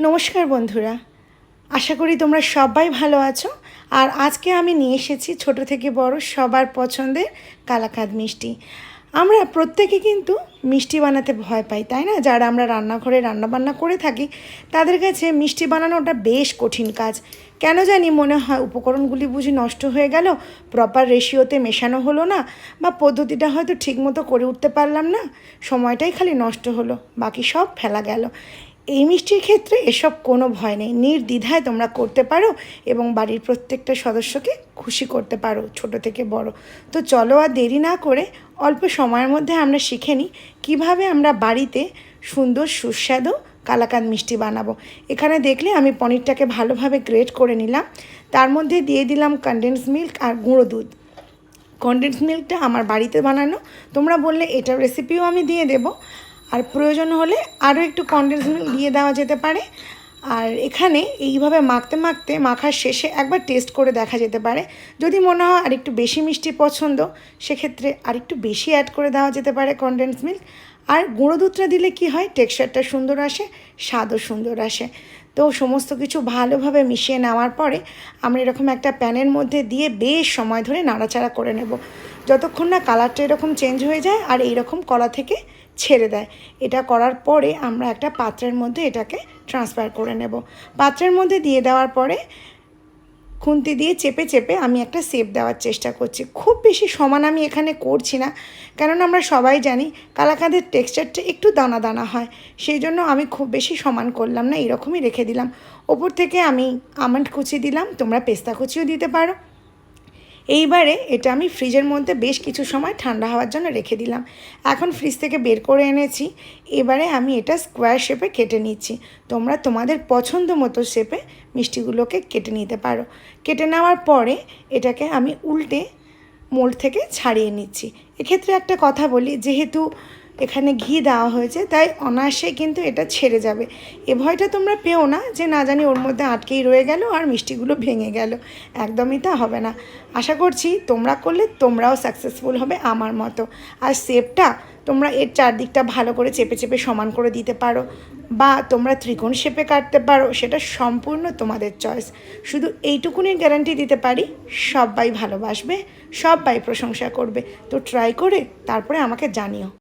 নমস্কার বন্ধুরা। আশা করি তোমরা সবাই ভালো আছো। আর আজকে আমি নিয়ে এসেছি ছোট থেকে বড় সবার পছন্দের কালাকাঁদ মিষ্টি। আমরা প্রত্যেকে কিন্তু মিষ্টি বানাতে ভয় পাই, তাই না? যারা আমরা রান্নাঘরে রান্নাবান্না করে থাকি, তাদের কাছে মিষ্টি বানানোটা বেশ কঠিন কাজ। কেন জানি মনে হয় উপকরণগুলি বুঝি নষ্ট হয়ে গেল প্রপার রেশিওতে মেশানো হলো না, বা পদ্ধতিটা হয়তো ঠিকমতো করে উঠতে পারলাম না, সময়টাই খালি নষ্ট হলো, বাকি সব ফেলা গেল। এই মিষ্টির ক্ষেত্রে এসব কোনো ভয় নেই। নির্দ্বিধায় তোমরা করতে পারো এবং বাড়ির প্রত্যেকটা সদস্যকে খুশি করতে পারো, ছোট থেকে বড়। তো চলো আর দেরি না করে অল্প সময়ের মধ্যে আমরা শিখে নিই কীভাবে আমরা বাড়িতে সুন্দর, সুস্বাদু কালাকাঁদ মিষ্টি বানাবো। এখানে দেখলে আমি পনিরটাকে ভালোভাবে গ্রেট করে নিলাম। তার মধ্যে দিয়ে দিলাম কনডেন্স মিল্ক আর গুঁড়ো দুধ। কনডেন্স মিল্কটা আমার বাড়িতে বানানো। তোমরা বললে এটার রেসিপিও আমি দিয়ে দেবো। আর প্রয়োজন হলে আরও একটু কনডেন্স মিল্ক দিয়ে দেওয়া যেতে পারে। আর এখানে এইভাবে মাখতে মাখতে মাখার শেষে একবার টেস্ট করে দেখা যেতে পারে। যদি মনে হয় আর একটু বেশি মিষ্টি পছন্দ, সেক্ষেত্রে আর একটু বেশি অ্যাড করে দেওয়া যেতে পারে কনডেন্স মিল্ক আর গুঁড়ো দুধটা দিলে কি হয় টেক্সচারটা সুন্দর আসে, স্বাদও সুন্দর আসে। তো সমস্ত কিছু ভালোভাবে মিশিয়ে নেওয়ার পরে আমরা এরকম একটা প্যানের মধ্যে দিয়ে বেশ সময় ধরে নাড়াচাড়া করে নেব। যতক্ষণ না কালারটা এরকম চেঞ্জ হয়ে যায় আর এইরকম কলা থেকে ছেড়ে দেয়। এটা করার পরে আমরা একটা পাত্রের মধ্যে এটাকে ট্রান্সফার করে নেব। পাত্রের মধ্যে দিয়ে দেওয়ার পরে খুন্তি দিয়ে চেপে চেপে আমি একটা সেপ দেওয়ার চেষ্টা করছি। খুব বেশি সমান আমি এখানে করছি না, কেননা আমরা সবাই জানি কালাকাঁদের টেক্সচারটা একটু দানা দানা হয়, সেই জন্য আমি খুব বেশি সমান করলাম না এরকমই রেখে দিলাম। ওপর থেকে আমি আমন্ড কুচি দিলাম, তোমরা পেস্তা কুচিও দিতে পারো। এইবারে এটা আমি ফ্রিজের মধ্যে বেশ কিছু সময় ঠান্ডা হওয়ার জন্য রেখে দিলাম। এখন ফ্রিজ থেকে বের করে এনেছি। এবারে আমি এটা স্কোয়ার শেপে কেটে নিচ্ছি। তোমরা তোমাদের পছন্দ মতো শেপে মিষ্টিগুলোকে কেটে নিতে পারো। কেটে নেওয়ার পরে এটাকে আমি উল্টে মোল্ড থেকে ছাড়িয়ে নিচ্ছি। এক্ষেত্রে একটা কথা বলি, যেহেতু এখানে ঘি দেওয়া হয়েছে, তাই অনায়াসে কিন্তু এটা ছেড়ে যাবে। এ ভয়টা তোমরা পেও না যে না জানি ওর মধ্যে আটকেই রয়ে গেল আর মিষ্টিগুলো ভেঙে গেল। একদমই তা হবে না। আশা করছি তোমরা করলে তোমরাও সাকসেসফুল হবে আমার মতো। আর সেপটা তোমরা এর চারদিকটা ভালো করে চেপে চেপে সমান করে দিতে পারো। বা তোমরা ত্রিকোণ শেপে কাটতে পারো, সেটা সম্পূর্ণ তোমাদের চয়েস শুধু এইটুকুনি গ্যারান্টি দিতে পারি, সবাই ভালোবাসবে, সবাই প্রশংসা করবে। তো ট্রাই করে তারপরে আমাকে জানিও।